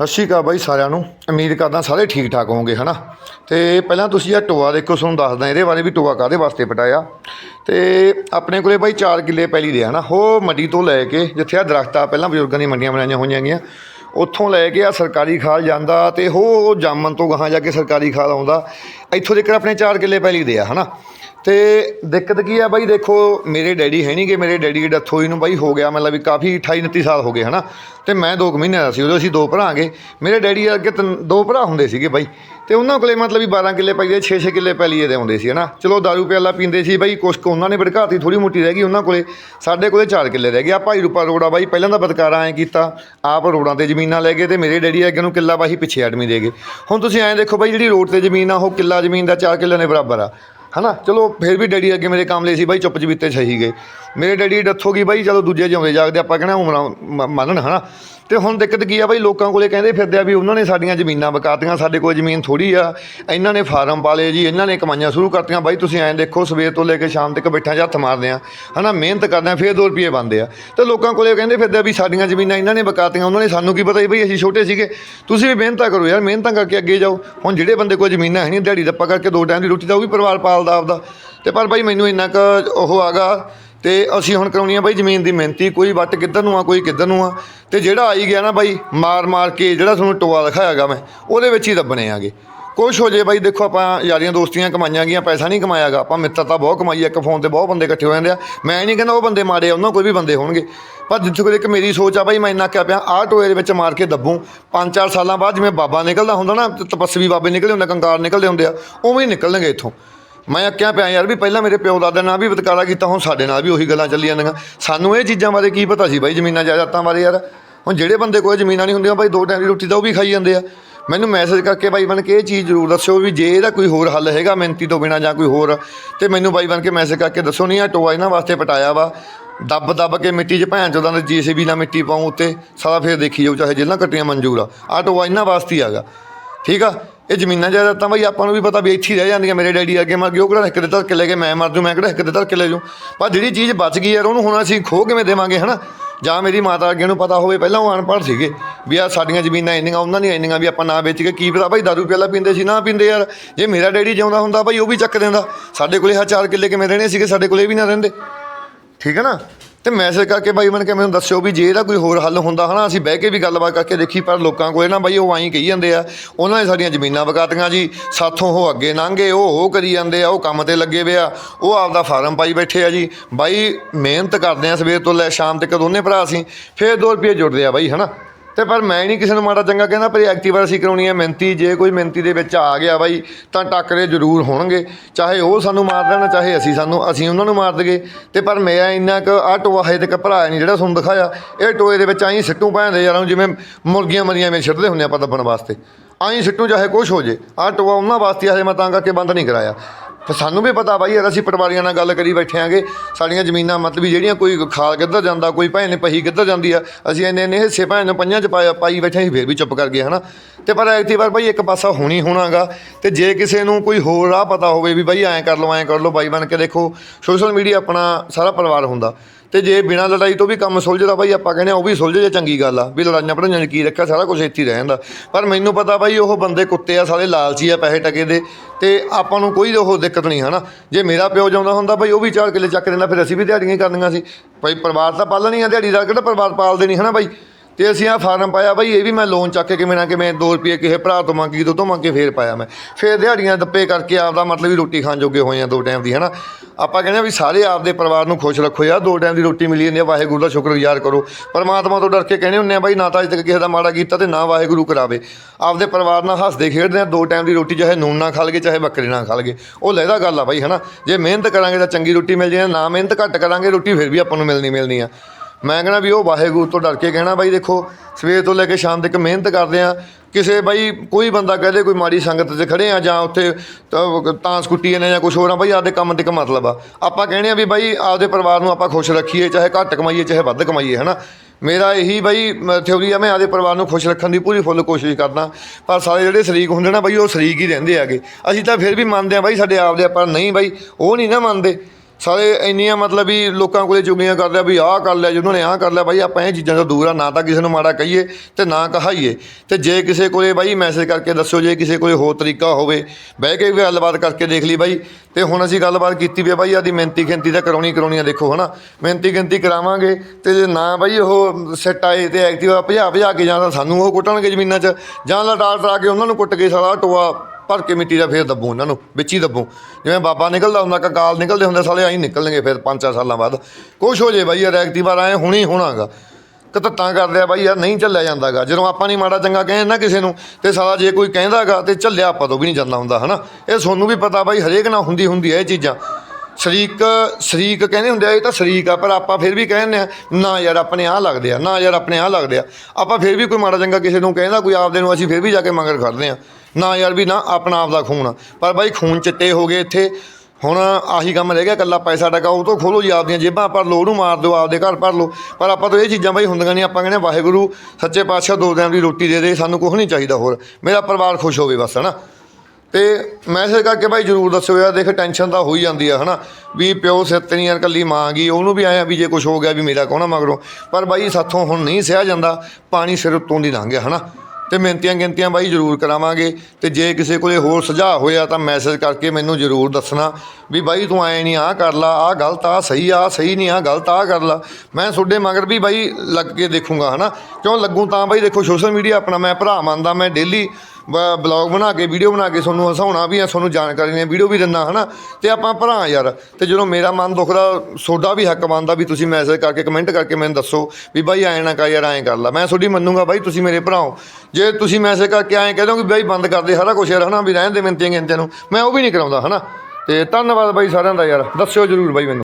ਸਤਿ ਸ਼੍ਰੀ ਅਕਾਲ ਬਾਈ ਸਾਰਿਆਂ ਨੂੰ। ਉਮੀਦ ਕਰਦਾ ਸਾਰੇ ਠੀਕ ਠਾਕ ਹੋਵੋਗੇ, ਹਨਾ? ਤੇ ਪਹਿਲਾਂ ਤੁਸੀਂ ਇਹ ਟੋਆ ਦੇਖੋ, ਤੁਹਾਨੂੰ ਦੱਸਦਾ ਇਹਦੇ ਬਾਰੇ ਵੀ ਟੋਆ ਕਾਦੇ ਵਾਸਤੇ ਪਟਾਇਆ। ਤੇ ਆਪਣੇ ਕੋਲੇ ਬਾਈ 4 ਕਿੱਲੇ ਪਹਿਲੀ ਦੇ ਹਨਾ? ਉਹ ਮੰਡੀ ਤੋਂ ਲੈ ਕੇ, ਜਿੱਥੇ ਆ ਦਰਖਤ ਆ ਪਹਿਲਾਂ ਬਜ਼ੁਰਗਾਂ ਦੀਆਂ ਮੰਡੀਆਂ ਬਣਾਈਆਂ ਹੋਈਆਂ ਹੈਗੀਆਂ ਉੱਥੋਂ ਲੈ ਕੇ ਆ ਸਰਕਾਰੀ ਖਾਲ ਜਾਂਦਾ ਤੇ ਉਹ ਜਾਮਨ ਤੋਂ ਗਾਹਾਂ ਜਾ ਕੇ ਸਰਕਾਰੀ ਖਾਲ ਆਉਂਦਾ। ਇੱਥੋਂ ਦੇ ਤੱਕ ਆਪਣੇ 4 ਕਿੱਲੇ ਪਹਿਲੀ ਦੇ ਆ, ਹਨਾ? ਤੇ ਦਿੱਕਤ ਕੀ ਆ ਬਾਈ? ਦੇਖੋ, ਮੇਰੇ ਡੈਡੀ ਹੈ ਨਹੀਂਗੇ ਮੇਰੇ ਡੈਡੀ ਦੀ ਡੈਥ ਹੋਈ ਨੂੰ ਬਾਈ ਹੋ ਗਿਆ ਮਤਲਬ ਵੀ ਕਾਫੀ 28 29 ਸਾਲ ਹੋ ਗਏ, ਹਨਾ? ਤੇ ਮੈਂ 2 ਮਹੀਨੇ ਦਾ ਸੀ, ਉਦੋਂ ਅਸੀਂ ਦੋ ਭਰਾ ਗਏ ਮੇਰੇ ਡੈਡੀ ਅੱਗੇ ਤਿੰਨ- ਦੋ ਭਰਾ ਹੁੰਦੇ ਸੀਗੇ ਬਾਈ। ਤੇ ਉਹਨਾਂ ਕੋਲੇ ਮਤਲਬ ਵੀ 12 ਕਿੱਲੇ ਪਈ ਦੇ 6-6 ਕਿੱਲੇ ਪੈਲੀਏ ਦੇ ਆਉਂਦੇ ਸੀ, ਹਨਾ? ਚਲੋ, ਦਾਰੂ ਪਿਆਲਾ ਪੀਂਦੇ ਸੀ ਬਾਈ, ਕੁਛ ਕੁ ਉਹਨਾਂ ਨੇ ਭੜਕਾਤੀ ਥੋੜੀ ਮੋਟੀ ਰਹਿ ਗਈ ਉਹਨਾਂ ਕੋਲੇ। ਸਾਡੇ ਕੋਲੇ 4 ਕਿੱਲੇ ਰਹਿ ਗਏ। ਆ ਭਾਈ ਰੂਪਾ ਰੋੜਾ ਬਾਈ, ਪਹਿਲਾਂ ਦਾ ਬਤਕਾਰਾ ਐ ਕੀਤਾ। ਆਪ ਰੋੜਾਂ ਤੇ ਜ਼ਮੀਨਾਂ ਲੈ ਗਏ ਤੇ ਮੇਰੇ ਡੈਡੀ ਅੱਗੇ ਨੂੰ ਕਿੱਲਾ ਬਾਈ ਪਿੱਛੇ ਐਡਮੀ ਦੇ ਗਏ। ਹੁਣ ਤੁਸੀਂ ਐਂ ਦੇਖੋ ਬਾਈ, ਜਿਹੜੀ ਰੋਡ ਤੇ ਜ਼ਮੀਨ ਆ, ਉਹ ਕਿੱਲਾ ਜ਼ਮੀਨ ਦਾ 4 ਕਿੱਲੇ ਦੇ ਬਰਾਬਰ ਆ। ਹਨਾ? ਚਲੋ, ਫਿਰ ਵੀ ਡੈਡੀ ਅੱਗੇ ਮੇਰੇ ਕੰਮ ਲਈ ਸੀ ਬਾਈ ਚੁੱਪ ਚਪੀਤੇ ਸਹੀ ਗਏ। ਮੇਰੇ ਡੈਡੀ ਡੈਥ ਹੋ ਗਈ ਬਾਈ, ਚਲੋ ਦੂਜੇ ਜਿਉਂਦੇ ਜਾਗਦੇ, ਆਪਾਂ ਕਹਿਣਾ ਉਮਰਾਂ ਮ- ਮੰਨਣ, ਹਨਾ? ਤੇ ਹੁਣ ਦਿੱਕਤ ਕੀ ਆ ਬਾਈ? ਲੋਕਾਂ ਕੋਲੇ ਕਹਿੰਦੇ ਫਿਰਦੇ ਆ ਵੀ ਉਹਨਾਂ ਨੇ ਸਾਡੀਆਂ ਜ਼ਮੀਨਾਂ ਬਕਾਤੀਆਂ ਸਾਡੇ ਕੋਲ ਜ਼ਮੀਨ ਥੋੜੀ ਆ। ਇਹਨਾਂ ਨੇ ਫਾਰਮ ਪਾਲੇ ਜੀ, ਇਹਨਾਂ ਨੇ ਕਮਾਈਆਂ ਸ਼ੁਰੂ ਕਰਤੀਆਂ। ਬਾਈ, ਤੁਸੀਂ ਐਂ ਦੇਖੋ, ਸਵੇਰ ਤੋਂ ਲੈ ਕੇ ਸ਼ਾਮ ਤੱਕ ਬੈਠਾ ਜਾਂ ਹੱਥ ਮਾਰਦੇ ਆ। ਹਨਾ? ਮਿਹਨਤ ਕਰਦੇ ਆ, ਫਿਰ 2 ਰੁਪਏ ਬਣਦੇ ਆ। ਤੇ ਲੋਕਾਂ ਕੋਲੇ ਕਹਿੰਦੇ ਫਿਰਦੇ ਆ ਵੀ ਸਾਡੀਆਂ ਜ਼ਮੀਨਾਂ ਇਹਨਾਂ ਨੇ ਬਕਾਤੀਆਂ ਉਹਨਾਂ ਨੇ ਸਾਨੂੰ ਕੀ ਪਤਾ ਸੀ ਬਈ ਅਸੀਂ ਛੋਟੇ ਸੀਗੇ। ਤੁਸੀਂ ਵੀ ਮਿਹਨਤਾਂ ਕਰੋ ਯਾਰ, ਮਿਹਨਤਾਂ ਕਰਕੇ ਅੱਗੇ ਜਾਓ। ਹੁਣ ਜਿਹੜੇ ਬੰਦੇ ਕੋਲ ਜ਼ਮੀਨਾਂ ਹੈ ਨਹੀਂ, ਦਿਹਾੜੀ ਦੱਪਾ ਕਰਕੇ ਦੋ ਟਾਈਮ ਦੀ ਰੋਟੀ ਦਾ ਉਹ ਵੀ ਪਰਿਵਾਰ ਪਾਲਦਾ ਆਪਦਾ। ਤੇ ਪਰ ਬਾਈ ਮੈਨੂੰ ਇੰਨਾ ਕੁ ਉਹ ਆਗਾ ਤੇ ਅਸੀਂ ਹੁਣ ਕਰਾਉਣੀ ਆ ਬਾਈ ਜ਼ਮੀਨ ਦੀ ਮਿਹਨਤੀ। ਕੋਈ ਵੱਟ ਕਿੱਧਰ ਨੂੰ ਆ, ਕੋਈ ਕਿੱਧਰ ਨੂੰ ਆ। ਤੇ ਜਿਹੜਾ ਆਈ ਗਿਆ ਨਾ ਬਾਈ ਮਾਰ ਮਾਰ ਕੇ ਜਿਹੜਾ ਤੁਹਾਨੂੰ ਟੋਆ ਦਿਖਾਇਆਗਾ ਮੈਂ, ਉਹਦੇ ਵਿੱਚ ਹੀ ਦੱਬਣੇ ਆਗੇ। ਕੁਛ ਹੋ ਜੇ ਬਾਈ, ਦੇਖੋ ਆਪਾਂ ਯਾਰੀਆਂ ਦੋਸਤੀਆਂ ਕਮਾਈਆਂ ਗਈਆਂ, ਪੈਸਾ ਨਹੀਂ ਕਮਾਇਆਗਾ। ਆਪਾਂ ਮਿੱਤਰਤਾ ਬਹੁਤ ਕਮਾਈ ਇੱਕ ਫੋਨ ਤੇ ਬਹੁਤ ਬੰਦੇ ਇਕੱਠੇ ਹੋ ਜਾਂਦੇ ਆ। ਮੈਂ ਨਹੀਂ ਕਹਿੰਦਾ ਉਹ ਬੰਦੇ ਮਾੜੇ ਉਹਨਾਂ ਕੋਈ ਵੀ ਬੰਦੇ ਹੋਣਗੇ। ਪਰ ਜਿੱਥੇ ਕੋਈ ਇੱਕ ਮੇਰੀ ਸੋਚ ਆ ਬਾਈ, ਮੈਂ ਇੰਨਾ ਕਿਹਾ ਪਿਆ, ਆਹ ਟੋਏ ਦੇ ਵਿੱਚ ਮਾਰ ਕੇ ਦੱਬੂ। ਪੰਜ ਚਾਰ ਸਾਲਾਂ ਬਾਅਦ ਜਿਵੇਂ ਬਾਬਾ ਨਿਕਲਦਾ ਹੁੰਦਾ ਨਾ ਤੇ ਤਪਸਵੀ ਬਾਬੇ ਨਿਕਲੇ ਹੁੰਦੇ, ਕੰਕਾਰ ਨਿਕਲਦੇ ਹੁੰਦੇ ਆ, ਉਵੇਂ ਹੀ ਨਿਕਲਣਗੇ ਇੱਥੋਂ। ਮੈਂ ਆਖਿਆ ਪਿਆ, ਯਾਰ ਵੀ ਪਹਿਲਾਂ ਮੇਰੇ ਪਿਓ ਦਾਦੇ ਨਾਲ ਵੀ ਬਤਕਾਰਾ ਕੀਤਾ, ਹੁਣ ਸਾਡੇ ਨਾਲ ਵੀ ਉਹੀ ਗੱਲਾਂ ਚੱਲੀ ਜਾਂਦੀਆਂ ਸਾਨੂੰ ਇਹ ਚੀਜ਼ਾਂ ਬਾਰੇ ਕੀ ਪਤਾ ਸੀ ਬਾਈ, ਜ਼ਮੀਨਾਂ ਜਾਇਦਾਦਾਂ ਬਾਰੇ ਯਾਰ? ਹੁਣ ਜਿਹੜੇ ਬੰਦੇ ਕੋਲ ਜ਼ਮੀਨਾਂ ਨਹੀਂ ਹੁੰਦੀਆਂ, ਬਾਈ, ਦੋ ਟਾਈਮ ਦੀ ਰੋਟੀ ਤਾਂ ਉਹ ਵੀ ਖਾਈ ਜਾਂਦੇ ਆ। ਮੈਨੂੰ ਮੈਸੇਜ ਕਰਕੇ ਬਾਈ ਬਣ ਕੇ ਇਹ ਚੀਜ਼ ਜ਼ਰੂਰ ਦੱਸਿਓ ਵੀ ਜੇ ਇਹਦਾ ਕੋਈ ਹੋਰ ਹੱਲ ਹੈਗਾ ਮਿਹਨਤੀ ਤੋਂ ਬਿਨਾ ਜਾਂ ਕੋਈ ਹੋਰ, ਤੇ ਮੈਨੂੰ ਬਾਈ ਬਣ ਕੇ ਮੈਸੇਜ ਕਰਕੇ ਦੱਸੋ, ਨਹੀਂ ਆ ਟੋਆ ਇਹਨਾਂ ਵਾਸਤੇ ਪਟਾਇਆ ਵਾ। ਦੱਬ ਦੱਬ ਕੇ ਮਿੱਟੀ 'ਚ ਭੈਣ ਚੋਦਾਂ ਦੇ ਜੀਸੀਬੀ ਨਾਲ ਮਿੱਟੀ ਪਾਉਂ ਉੱਤੇ, ਸਾਰਾ ਫੇਰ ਦੇਖੀ ਜਾਓ ਚਾਹੇ ਜੇਲਾਂ ਕੱਟੀਆਂ ਮਨਜ਼ੂਰ ਆ। ਆ ਟੋਆ ਇਹਨਾਂ ਵਾਸਤੇ ਹੀ ਹੈਗਾ। ਠੀਕ ਆ? ਇਹ ਜ਼ਮੀਨਾਂ ਜਾਇਦਾਦਾਂ ਬਈ ਆਪਾਂ ਨੂੰ ਵੀ ਪਤਾ ਵੀ ਇੱਥੇ ਹੀ ਰਹਿ ਜਾਂਦੀਆਂ, ਮੇਰੇ ਡੈਡੀ ਅੱਗੇ ਮਰ ਗਏ, ਉਹ ਕਿਹੜਾ ਇੱਕ ਦੇ ਧਰ ਲੈ ਗਏ, ਮੈਂ ਮਰ ਜੂ ਮੈਂ ਕਿਹੜਾ ਇੱਕ ਦੇ ਧਰ ਲੈ ਜੂ ਪਰ ਜਿਹੜੀ ਚੀਜ਼ ਬਚ ਗਈ ਯਾਰ, ਉਹਨੂੰ ਹੁਣ ਅਸੀਂ ਖੋ ਕਿਵੇਂ ਦੇਵਾਂਗੇ, ਹਨਾ? ਜਾਂ ਮੇਰੀ ਮਾਤਾ ਅੱਗੇ ਨੂੰ ਪਤਾ ਹੋਵੇ, ਪਹਿਲਾਂ ਉਹ ਅਨਪੜ੍ਹ ਸੀਗੇ, ਵੀ ਆ ਸਾਡੀਆਂ ਜ਼ਮੀਨਾਂ ਇੰਨੀਆਂ, ਉਹਨਾਂ ਦੀਆਂ ਇੰਨੀਆਂ, ਵੀ ਆਪਾਂ ਨਾ ਵੇਚ ਕੇ ਕੀ ਪਤਾ ਭਾਈ ਦਾਰੂ ਪਿਆਲਾ ਪੀਂਦੇ ਸੀ, ਨਾ ਪੀਂਦੇ ਯਾਰ। ਜੇ ਮੇਰਾ ਡੈਡੀ ਜਿਉਂਦਾ ਹੁੰਦਾ ਭਾਈ ਉਹ ਵੀ ਚੱਕ ਦਿੰਦਾ। ਸਾਡੇ ਕੋਲੇ ਆ ਚਾਰ ਕਿੱਲੇ ਕਿਵੇਂ ਰਹਿਣੇ ਸੀਗੇ, ਸਾਡੇ ਕੋਲੇ ਇਹ ਵੀ ਨਾ ਰਹਿੰਦੇ। ਠੀਕ ਹੈ ਨਾ? ਤੇ ਮੈਸੇਜ ਕਰਕੇ ਬਾਈ ਮੈਨੂੰ ਕਿ ਮੈਨੂੰ ਦੱਸਿਓ ਵੀ ਜੇ ਇਹਦਾ ਕੋਈ ਹੋਰ ਹੱਲ ਹੁੰਦਾ ਹਨਾ, ਅਸੀਂ ਬਹਿ ਕੇ ਵੀ ਗੱਲਬਾਤ ਕਰਕੇ ਦੇਖੀ, ਪਰ ਲੋਕਾਂ ਕੋਲੇ ਨਾ ਬਾਈ ਉਹ ਆਈ ਕਹੀ ਜਾਂਦੇ ਆ, ਉਹਨਾਂ ਨੇ ਸਾਡੀਆਂ ਜ਼ਮੀਨਾਂ ਵਕਾਤੀਆਂ ਜੀ, ਸਾਥੋਂ ਉਹ ਅੱਗੇ ਲੰਘੇ, ਉਹ ਉਹ ਕਰੀ ਜਾਂਦੇ ਆ, ਉਹ ਕੰਮ ਤੇ ਲੱਗੇ ਵੇ ਆ, ਉਹ ਆਪਦਾ ਫਾਰਮ ਪਾਈ ਬੈਠੇ ਆ ਜੀ। ਬਾਈ ਮਿਹਨਤ ਕਰਦੇ ਆ ਸਵੇਰ ਤੋਂ ਲੈ ਸ਼ਾਮ ਤੱਕ ਦੋਨੇ ਭਰਾ ਅਸੀਂ, ਫੇਰ 2 ਰੁਪਏ ਜੁੜਦੇ ਆ ਬਾਈ, ਹਨਾ? ਤੇ ਪਰ ਮੈਂ ਨਹੀਂ ਕਿਸੇ ਨੂੰ ਮਾੜਾ ਚੰਗਾ ਕਹਿੰਦਾ, ਪਰ ਐਕਟਿਵਾ ਅਸੀਂ ਕਰਾਉਣੀ ਹੈ, ਮਿਹਨਤੀ, ਜੇ ਕੋਈ ਮਿਹਨਤੀ ਦੇ ਵਿੱਚ ਆ ਗਿਆ ਬਾਈ, ਤਾਂ ਟੱਕਰੇ ਜ਼ਰੂਰ ਹੋਣਗੇ। ਚਾਹੇ ਉਹ ਸਾਨੂੰ ਮਾਰ ਦੇਣ, ਚਾਹੇ ਅਸੀਂ ਸਾਨੂੰ, ਅਸੀਂ ਉਹਨਾਂ ਨੂੰ ਮਾਰ ਦਈਏ। ਤੇ ਪਰ ਮੈਂ ਇੰਨਾ ਕੁ ਆਹ ਟੋਆ ਹਜੇ ਤੱਕ ਭਰਾ ਨਹੀਂ ਜਿਹੜਾ ਤੁਹਾਨੂੰ ਦਿਖਾਇਆ। ਇਹ ਟੋਏ ਦੇ ਵਿੱਚ ਆਈ ਸਿੱਟੂ ਭੈਣਦੇ ਯਾਰਾਂ ਨੂੰ, ਜਿਵੇਂ ਮੁਰਗੀਆਂ ਮਰੀਆਂ ਵਿੱਚ ਛੱਡਦੇ ਹੁੰਦੇ ਆਪਾਂ ਦੱਬਣ ਵਾਸਤੇ। ਆਈ ਸਿੱਟੂ ਚਾਹੇ ਕੁਛ ਹੋ ਜੇ, ਆਹ ਟੋਆ ਉਹਨਾਂ ਵਾਸਤੇ ਹਜੇ ਮੈਂ ਤਾਂ ਕਰਕੇ ਬੰਦ ਨਹੀਂ ਕਰਾਇਆ। ਫਿਰ ਸਾਨੂੰ ਵੀ ਪਤਾ ਬਾਈ, ਯਾਰ ਅਸੀਂ ਪਟਵਾਰੀਆਂ ਨਾਲ ਗੱਲ ਕਰੀ ਬੈਠੇ ਆਂਗੇ। ਸਾਡੀਆਂ ਜ਼ਮੀਨਾਂ ਮਤਲਬ ਵੀ ਜਿਹੜੀਆਂ ਕੋਈ ਖਾਲ ਕਿੱਧਰ ਜਾਂਦਾ, ਕੋਈ ਭੈਣ ਨੇ ਪਹੀ ਕਿੱਧਰ ਜਾਂਦੀ ਆ, ਅਸੀਂ ਇੰਨੇ ਇੰਨੇ ਹਿੱਸੇ ਭੈਣ ਨੂੰ ਪੰਜਾਂ ਚ ਪਾਇਆ ਪਾਈ ਬੈਠੇ ਅਸੀਂ ਫੇਰ ਵੀ ਚੁੱਪ ਕਰ ਗਏ ਹਨਾ। ਤੇ ਪਰ ਐਕਤੀ ਵਾਰ ਬਾਈ ਇੱਕ ਪਾਸਾ ਹੋਣੀ ਹੋਣਾਗਾ। ਤੇ ਜੇ ਕਿਸੇ ਨੂੰ ਕੋਈ ਹੋਰ ਰਾਹ ਪਤਾ ਹੋਵੇ ਵੀ ਬਾਈ ਐਂ ਕਰ ਲਓ, ਐਂ ਕਰ ਲਓ, ਬਾਈ ਬਣ ਕੇ ਦੇਖੋ ਸੋਸ਼ਲ ਮੀਡੀਆ ਆਪਣਾ ਸਾਰਾ ਪਰਿਵਾਰ ਹੁੰਦਾ। ਤੇ ਜੇ ਬਿਨਾਂ ਲੜਾਈ ਤੋਂ ਵੀ ਕੰਮ ਸੁਲਝਦਾ ਬਾਈ, ਆਪਾਂ ਕਹਿੰਦੇ ਆ ਉਹ ਵੀ ਸੁਲਝ ਜੇ, ਚੰਗੀ ਗੱਲ ਆ। ਵੀ ਲੜਾਈਆਂ ਪੜਾਈਆਂ 'ਚ ਕੀ ਰੱਖਿਆ, ਸਾਰਾ ਕੁਝ ਇੱਥੇ ਹੀ ਰਹਿ ਜਾਂਦਾ। ਪਰ ਮੈਨੂੰ ਪਤਾ ਬਾਈ, ਉਹ ਬੰਦੇ ਕੁੱਤੇ ਆ ਸਾਰੇ ਲਾਲਚੀ ਆ ਪੈਸੇ ਟਕੇ ਦੇ, ਤੇ ਆਪਾਂ ਨੂੰ ਕੋਈ ਉਹ ਦਿੱਕਤ ਨਹੀਂ, ਹਨਾ? ਜੇ ਮੇਰਾ ਪਿਓ ਜਾਉਂਦਾ ਹੁੰਦਾ ਬਾਈ, ਉਹ ਵੀ ਚਾਰ ਕਿੱਲੇ ਚੱਕ ਦਿੰਦਾ ਫਿਰ ਅਸੀਂ ਵੀ ਦਿਹਾੜੀਆਂ ਕਰਨੀਆਂ ਸੀ। ਭਾਈ ਪਰਿਵਾਰ ਤਾਂ ਪਾਲਣੀ ਆ, ਦਿਹਾੜੀ ਦਾ ਕਿਹੜਾ ਪਰਿਵਾਰ ਪਾਲਦੇ ਨਹੀਂ, ਹਨਾ ਬਾਈ? ਤੇ ਅਸੀਂ ਆ ਫਾਰਮ ਪਾਇਆ ਬਾਈ, ਇਹ ਵੀ ਮੈਂ ਲੋਨ ਚੱਕ ਕੇ ਕਿਵੇਂ ਨਾ ਕਿਵੇਂ 2 ਰੁਪਏ ਕਿਸੇ ਭਰਾ ਤੋਂ ਮੰਗੀ ਦੋ ਤੋਂ ਮੰਗ ਕੇ ਫੇਰ ਪਾਇਆ ਮੈਂ। ਫੇਰ ਦਿਹਾੜੀਆਂ ਦੱਪੇ ਕਰਕੇ ਆਪਦਾ ਮਤਲਬ ਵੀ ਰੋਟੀ ਖਾਣ ਜੋਗੇ ਹੋਏ ਆ ਦੋ ਟਾਈਮ ਦੀ, ਹਨਾ? ਆਪਾਂ ਕਹਿੰਦੇ ਆ ਵੀ ਸਾਰੇ ਆਪਦੇ ਪਰਿਵਾਰ ਨੂੰ ਖੁਸ਼ ਰੱਖੋ ਯਾਰ, ਦੋ ਟਾਈਮ ਦੀ ਰੋਟੀ ਮਿਲੀ ਜਾਂਦੀ ਆ, ਵਾਹਿਗੁਰੂ ਦਾ ਸ਼ੁਕਰਗੁਜ਼ਾਰ ਕਰੋ। ਪਰਮਾਤਮਾ ਤੋਂ ਡਰ ਕੇ ਕਹਿੰਦੇ ਹੁੰਦੇ ਆ ਬਾਈ, ਨਾ ਤਾਂ ਅਜੇ ਤੱਕ ਕਿਸੇ ਦਾ ਮਾੜਾ ਕੀਤਾ ਤੇ ਨਾ ਵਾਹਿਗੁਰੂ ਕਰਾਵੇ। ਆਪਦੇ ਪਰਿਵਾਰ ਨਾਲ ਹੱਸਦੇ ਖੇਡਦੇ ਆ, ਦੋ ਟਾਈਮ ਦੀ ਰੋਟੀ ਚਾਹੇ ਨੂਨ ਨਾਲ ਖਾ ਲਗੇ ਚਾਹੇ ਬੱਕਰੇ ਨਾ ਖਾ ਲਗੇ ਉਹ ਲੈਦਾ ਗੱਲ ਆ ਬਾਈ, ਹਨਾ? ਜੇ ਮਿਹਨਤ ਕਰਾਂਗੇ ਤਾਂ ਚੰਗੀ ਰੋਟੀ ਮਿਲ ਜਾਣੀ ਨਾ ਮਿਹਨਤ ਘੱਟ ਕਰਾਂਗੇ, ਰੋਟੀ ਫਿਰ ਵੀ ਆਪਾਂ ਨੂੰ ਮਿਲਣੀ ਮਿਲਣੀ ਆ। ਮੈਂ ਕਹਿੰਦਾ ਵੀ ਉਹ ਵਾਹਿਗੁਰੂ ਤੋਂ ਡਰ ਕੇ ਕਹਿਣਾ ਬਾਈ ਦੇਖੋ, ਸਵੇਰ ਤੋਂ ਲੈ ਕੇ ਸ਼ਾਮ ਤੱਕ ਮਿਹਨਤ ਕਰਦੇ ਆ। ਕਿਸੇ ਬਾਈ, ਕੋਈ ਬੰਦਾ ਕਹਦੇ ਕੋਈ ਮਾੜੀ ਸੰਗਤ 'ਚ ਖੜੇ ਆ ਜਾਂ ਉੱਥੇ ਤਾਂ ਤਾਂ ਨੇ ਜਾਂ ਕੁਝ ਹੋਰ ਆ, ਬਾਈ ਆਪਦੇ ਕੰਮ ਤੇ ਕ ਮਤਲਬ ਆ। ਆਪਾਂ ਕਹਿੰਦੇ ਆ ਵੀ ਬਾਈ ਆਪਦੇ ਪਰਿਵਾਰ ਨੂੰ ਆਪਾਂ ਖੁਸ਼ ਰੱਖੀਏ, ਚਾਹੇ ਘੱਟ ਕਮਾਈਏ, ਚਾਹੇ ਵੱਧ ਕਮਾਈਏ, ਹਨਾ? ਮੇਰਾ ਇਹੀ ਬਾਈ ਥਿਉਰੀ ਆ, ਮੈਂ ਆਪਦੇ ਪਰਿਵਾਰ ਨੂੰ ਖੁਸ਼ ਰੱਖਣ ਦੀ ਪੂਰੀ ਫੁੱਲ ਕੋਸ਼ਿਸ਼ ਕਰਦਾ। ਪਰ ਸਾਰੇ ਜਿਹੜੇ ਸ਼ਰੀਕ ਹੁੰਦੇ ਨਾ ਬਾਈ, ਉਹ ਸ਼ਰੀਕ ਹੀ ਰਹਿੰਦੇ ਆਗੇ ਅਸੀਂ ਤਾਂ ਫਿਰ ਵੀ ਮੰਨਦੇ ਆ ਬਾਈ, ਸਾਡੇ ਆਪਦੇ ਆਪਾਂ ਨਹੀਂ ਬਾਈ, ਉਹ ਨਹੀਂ ਨਾ ਮੰਨਦੇ। ਸਾਰੇ ਇੰਨੀਆਂ ਮਤਲਬ ਵੀ ਲੋਕਾਂ ਕੋਲੇ ਚੁਗਲੀਆਂ ਕਰ ਲਿਆ ਵੀ ਆਹ ਕਰ ਲਿਆ, ਜਿਹਨਾਂ ਨੇ ਆਹ ਕਰ ਲਿਆ, ਬਾਈ ਆਪਾਂ ਇਹ ਚੀਜ਼ਾਂ ਤੋਂ ਦੂਰ ਆ, ਨਾ ਤਾਂ ਕਿਸੇ ਨੂੰ ਮਾੜਾ ਕਹੀਏ ਤੇ ਨਾ ਕਹਾਈਏ। ਤੇ ਜੇ ਕਿਸੇ ਕੋਲੇ ਬਾਈ ਮੈਸੇਜ ਕਰਕੇ ਦੱਸੋ ਜੇ ਕਿਸੇ ਕੋਲੇ ਹੋਰ ਤਰੀਕਾ ਹੋਵੇ, ਬਹਿ ਕੇ ਵੀ ਗੱਲਬਾਤ ਕਰਕੇ ਦੇਖ ਲਈ ਬਾਈ। ਤੇ ਹੁਣ ਅਸੀਂ ਗੱਲਬਾਤ ਕੀਤੀ ਵੀ ਬਾਈ, ਆਦੀ ਮਿਹਨਤੀ ਗਿਣਤੀ ਤਾਂ ਕਰਾਉਣੀ ਕਰਾਉਣੀ ਆ ਦੇਖੋ, ਹਨਾ? ਮਿਹਨਤੀ ਗਿਣਤੀ ਕਰਾਵਾਂਗੇ ਤੇ ਜੇ ਨਾ ਬਾਈ ਉਹ ਸੈੱਟ ਆਏ ਤੇ ਐਕਟਿਵਾ ਭਜਾ ਭਜਾ ਕੇ ਜਾਂ ਤਾਂ ਸਾਨੂੰ ਉਹ ਕੁੱਟਣਗੇ ਜ਼ਮੀਨਾਂ 'ਚ ਜਾਂ ਲਟਾਲ ਟਰਾ ਕੇ ਉਹਨਾਂ ਨੂੰ ਕੁੱਟ ਕੇ ਸਾਰਾ ਟੋਆ ਭਰ ਕੇ ਮਿੱਟੀ ਦਾ ਫੇਰ ਦੱਬੂ ਉਹਨਾਂ ਨੂੰ, ਵਿੱਚ ਹੀ ਦੱਬੂ। ਜਿਵੇਂ ਬਾਬਾ ਨਿਕਲਦਾ ਹੁੰਦਾ, ਕਕਾਲ ਨਿਕਲਦੇ ਹੁੰਦੇ ਸਾਲੇ ਆਈ ਨਿਕਲਣਗੇ ਫਿਰ 5-4 ਸਾਲਾਂ ਬਾਅਦ। ਕੁਛ ਹੋ ਜੇ ਬਾਈ ਯਾਰ ਐਕਟਿਵਾ ਆਏ ਹੁਣੀ ਹੋਣਾਗਾ। ਕਤੱਤਾਂ ਕਰਦੇ ਆ ਬਾਈ ਯਾਰ, ਨਹੀਂ ਚੱਲਿਆ ਜਾਂਦਾਗਾ। ਜਦੋਂ ਆਪਾਂ ਨਹੀਂ ਮਾੜਾ ਚੰਗਾ ਕਹਿੰਦੇ ਨਾ ਕਿਸੇ ਨੂੰ, ਤੇ ਸਾਲਾ ਜੇ ਕੋਈ ਕਹਿੰਦਾਗਾ, ਤੇ ਚੱਲਿਆ ਆਪਾਂ ਤੋਂ ਵੀ ਨਹੀਂ ਜਾਂਦਾ ਹੁੰਦਾ, ਹਨਾ? ਇਹ ਤੁਹਾਨੂੰ ਵੀ ਪਤਾ ਬਾਈ, ਹਰੇਕ ਨਾਲ ਹੁੰਦੀ ਹੁੰਦੀ ਹੈ ਇਹ ਚੀਜ਼ਾਂ। ਸ਼ਰੀਕ ਸ਼ਰੀਕ ਕਹਿੰਦੇ ਹੁੰਦੇ ਆ, ਇਹ ਤਾਂ ਸ਼ਰੀਕ ਆ, ਪਰ ਆਪਾਂ ਫਿਰ ਵੀ ਕਹਿੰਦੇ ਆ, ਨਾ ਯਾਰ ਆਪਣੇ ਆਹ ਲੱਗਦੇ ਆ, ਨਾ ਯਾਰ ਆਪਣੇ ਆਹ ਲੱਗਦੇ ਆ। ਆਪਾਂ ਫਿਰ ਵੀ ਕੋਈ ਮਾੜਾ ਚੰਗਾ ਕਿਸੇ ਨੂੰ ਕਹਿੰਦਾ, ਕੋਈ ਆਪਦੇ ਨੂੰ, ਅਸੀਂ ਫਿਰ ਵੀ ਜਾ ਕੇ ਮਗਰ ਖੜਦੇ ਆ। ਨਾ ਯਾਰ ਵੀ ਨਾ ਆਪਣਾ ਆਪ ਦਾ ਖੂਨ ਆ। ਪਰ ਬਾਈ ਖੂਨ ਚਿੱਟੇ ਹੋ ਗਏ ਇੱਥੇ। ਹੁਣ ਆਹੀ ਕੰਮ ਰਹਿ ਗਿਆ ਕੱਲਾ ਪੈਸਾ ਟਕਾ ਉਹ ਤੋਂ ਖੋਲੋ ਜੀ ਆਪਦੀਆਂ ਜੇਬਾਂ, ਪਰ ਲੋ ਨੂੰ ਮਾਰ ਦਿਓ ਆਪਦੇ ਘਰ ਭਰ ਲਓ। ਪਰ ਆਪਾਂ ਤੋਂ ਇਹ ਚੀਜ਼ਾਂ ਬਾਈ ਹੁੰਦੀਆਂ ਨਹੀਂ, ਆਪਾਂ ਕਹਿੰਦੇ ਵਾਹਿਗੁਰੂ ਸੱਚੇ ਪਾਤਸ਼ਾਹ ਦੋ ਦਿਨ ਦੀ ਰੋਟੀ ਦੇ ਦੇ, ਸਾਨੂੰ ਕੁਝ ਨਹੀਂ ਚਾਹੀਦਾ ਹੋਰ। ਮੇਰਾ ਪਰਿਵਾਰ ਖੁਸ਼ ਹੋਵੇ ਬਸ, ਹਨਾ। ਤੇ ਮੈਸੇਜ ਕਰਕੇ ਭਾਈ ਜਰੂਰ ਦੱਸਿਓ ਯਾਰ, ਦੇਖ ਟੈਨਸ਼ਨ ਤਾਂ ਹੋਈ ਜਾਂਦੀ ਆ, ਹਨਾ। ਵੀ ਪਿਓ ਸਿਰ ਤੇ ਨਹੀਂ ਯਾਰ ਕੱਲੀ ਮਾਂ ਗਈ ਉਹਨੂੰ ਵੀ ਆਇਆ ਵੀ ਜੇ ਕੁਝ ਹੋ ਗਿਆ ਵੀ ਮੇਰਾ ਕੌਣਾ ਮਗਰੋਂ। ਪਰ ਬਾਈ ਸਾਥੋਂ ਹੁਣ ਨਹੀਂ ਸਹਿ ਜਾਂਦਾ, ਪਾਣੀ ਸਿਰ ਉੱਤੋਂ ਦੀ ਲੰਘ ਗਿਆ, ਹਨਾ। ਤੇ ਮਿਹਨਤੀਆਂ ਗਿਣਤੀਆਂ ਬਾਈ ਜਰੂਰ ਕਰਾਵਾਂਗੇ ਤੇ ਜੇ ਕਿਸੇ ਕੋਲੇ ਹੋਰ ਸੁਝਾਅ ਹੋਇਆ ਤਾਂ ਮੈਸੇਜ ਕਰਕੇ ਮੈਨੂੰ ਜਰੂਰ ਦੱਸਣਾ ਵੀ ਬਾਈ ਤੂੰ ਐ ਨਹੀਂ ਆਹ ਕਰ ਲਾ, ਆਹ ਗਲਤ ਆ ਸਹੀ ਆ, ਆਹ ਸਹੀ ਨਹੀਂ ਆ ਗਲਤ ਆ ਕਰ ਲਾ। ਮੈਂ ਤੁਹਾਡੇ ਮਗਰ ਵੀ ਬਾਈ ਲੱਗ ਕੇ ਦੇਖੂੰਗਾ, ਹਨਾ? ਕਿਉਂ ਲੱਗੂ ਤਾਂ ਬਾਈ ਦੇਖੋ ਸੋਸ਼ਲ ਮੀਡੀਆ ਆਪਣਾ ਮੈਂ ਭਰਾ ਮੰਨਦਾ, ਮੈਂ ਡੇਲੀ ਬਲੌਗ ਬਣਾ ਕੇ, ਵੀਡੀਓ ਬਣਾ ਕੇ ਤੁਹਾਨੂੰ ਹਸਾਉਣਾ ਵੀ ਆ, ਤੁਹਾਨੂੰ ਜਾਣਕਾਰੀ ਨੇ ਵੀਡੀਓ ਵੀ ਦਿੰਦਾ, ਹਨਾ? ਤੇ ਆਪਾਂ ਭਰਾ ਯਾਰ, ਤੇ ਜਦੋਂ ਮੇਰਾ ਮਨ ਦੁਖਦਾ, ਤੁਹਾਡਾ ਵੀ ਹੱਕ ਬਣਦਾ ਵੀ ਤੁਸੀਂ ਮੈਸੇਜ ਕਰਕੇ ਕਮੈਂਟ ਕਰਕੇ ਮੈਨੂੰ ਦੱਸੋ ਵੀ ਬਾਈ ਐਂ ਨਾ ਕਰ ਯਾਰ, ਐਂ ਕਰ ਲਾ। ਮੈਂ ਤੁਹਾਡੀ ਮੰਨੂਗਾ ਬਾਈ, ਤੁਸੀਂ ਮੇਰੇ ਭਰਾਓ ਜੇ ਤੁਸੀਂ ਮੈਸੇਜ ਕਰਕੇ ਐਂ ਕਹਿ ਦੋਗੇ ਬਾਈ ਬੰਦ ਕਰ ਦੇ ਸਾਰਾ ਕੁਛ ਯਾਰ, ਹਨਾ? ਵੀ ਰਹਿਣ ਦੇ ਮਿੰਤੀਆਂ ਗਿੰਤੀਆਂ ਨੂੰ। ਮੈਂ ਉਹ ਵੀ ਨਹੀਂ ਕਰਾਉਂਦਾ, ਹਨਾ? ਤੇ ਧੰਨਵਾਦ ਬਾਈ ਸਾਰਿਆਂ ਦਾ ਯਾਰ, ਦੱਸਿਓ ਜਰੂਰ ਬਾਈ ਮੈਨੂੰ।